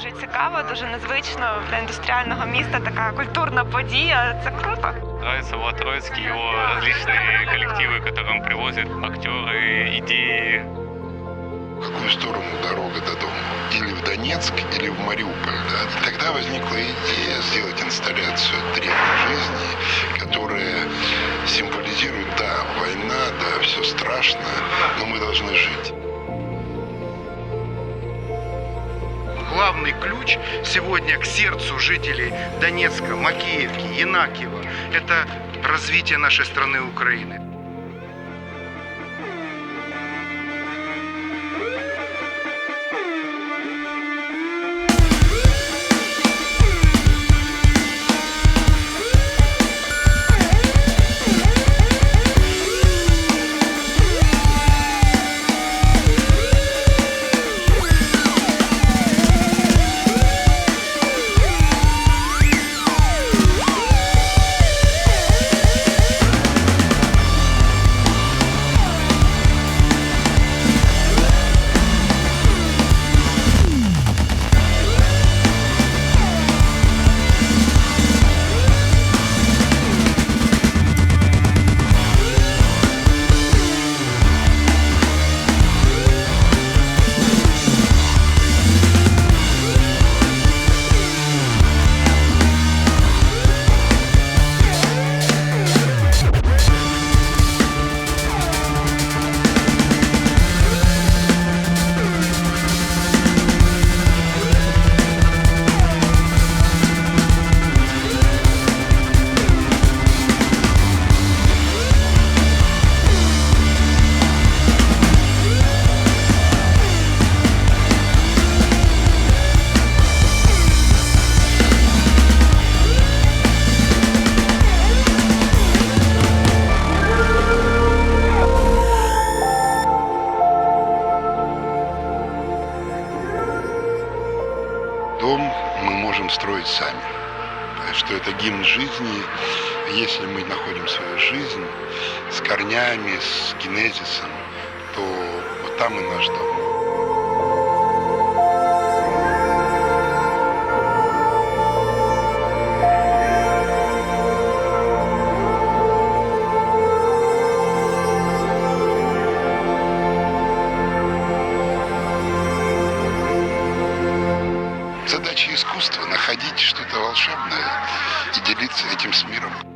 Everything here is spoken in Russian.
дуже цікаво, дуже незвично для індустріального міста. Така культурна подія. Це круто. Нравится Влад Троицкий, его различные коллективы, которые он привозит, актеры, идеи. в какую сторону дорога до дома. Или в Донецк, или в Мариуполь. Да? Тогда возникла идея сделать инсталляцию древней жизни, которая символизирует, да, война, да, все страшно, но мы должны жить. Главный ключ сегодня к сердцу жителей Донецка, Макеевки, Янакиева – это развитие нашей страны Украины. Строить сами. Что это гимн жизни. Если мы находим свою жизнь с корнями, с генезисом, то вот там и наш дом. творчество, находить что-то волшебное и делиться этим с миром.